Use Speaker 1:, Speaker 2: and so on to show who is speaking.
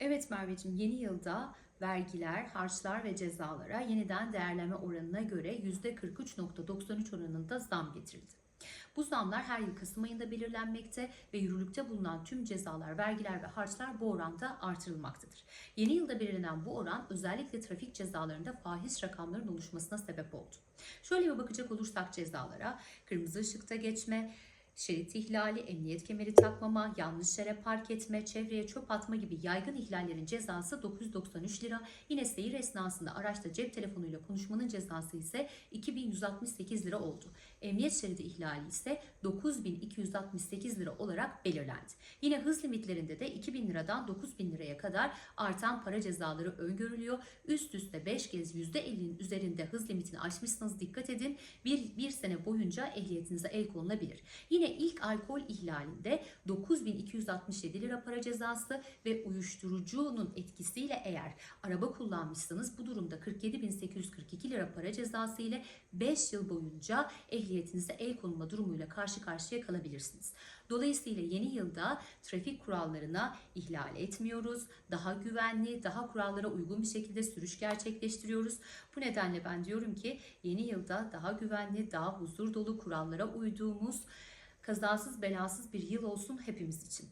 Speaker 1: Evet Merveciğim yeni yılda vergiler, harçlar ve cezalara yeniden değerleme oranına göre %43.93 oranında zam getirildi. Bu zamlar her yıl Kasım ayında belirlenmekte ve yürürlükte bulunan tüm cezalar, vergiler ve harçlar bu oranda artırılmaktadır. Yeni yılda belirlenen bu oran özellikle trafik cezalarında fahiş rakamların oluşmasına sebep oldu. Şöyle bir bakacak olursak cezalara, kırmızı ışıkta geçme, şerit ihlali, emniyet kemeri takmama, yanlış yere park etme, çevreye çöp atma gibi yaygın ihlallerin cezası 993 lira. Yine seyir esnasında araçta cep telefonuyla konuşmanın cezası ise 2168 lira oldu. Emniyet şeridi ihlali ise 9268 lira olarak belirlendi. Yine hız limitlerinde de 2000 liradan 9000 liraya kadar artan para cezaları öngörülüyor. Üst üste 5 kez %50'nin üzerinde hız limitini aşmışsanız dikkat edin. Bir, bir sene boyunca ehliyetinize el konulabilir. Yine ilk alkol ihlalinde 9267 lira para cezası ve uyuşturucunun etkisiyle eğer araba kullanmışsanız bu durumda 47842 lira para cezası ile 5 yıl boyunca ehliyetinize el konulma durumuyla karşı karşıya kalabilirsiniz. Dolayısıyla yeni yılda trafik kurallarına ihlal etmiyoruz. Daha güvenli, daha kurallara uygun bir şekilde sürüş gerçekleştiriyoruz. Bu nedenle ben diyorum ki yeni yılda daha güvenli, daha huzur dolu kurallara uyduğumuz kazasız belasız bir yıl olsun hepimiz için.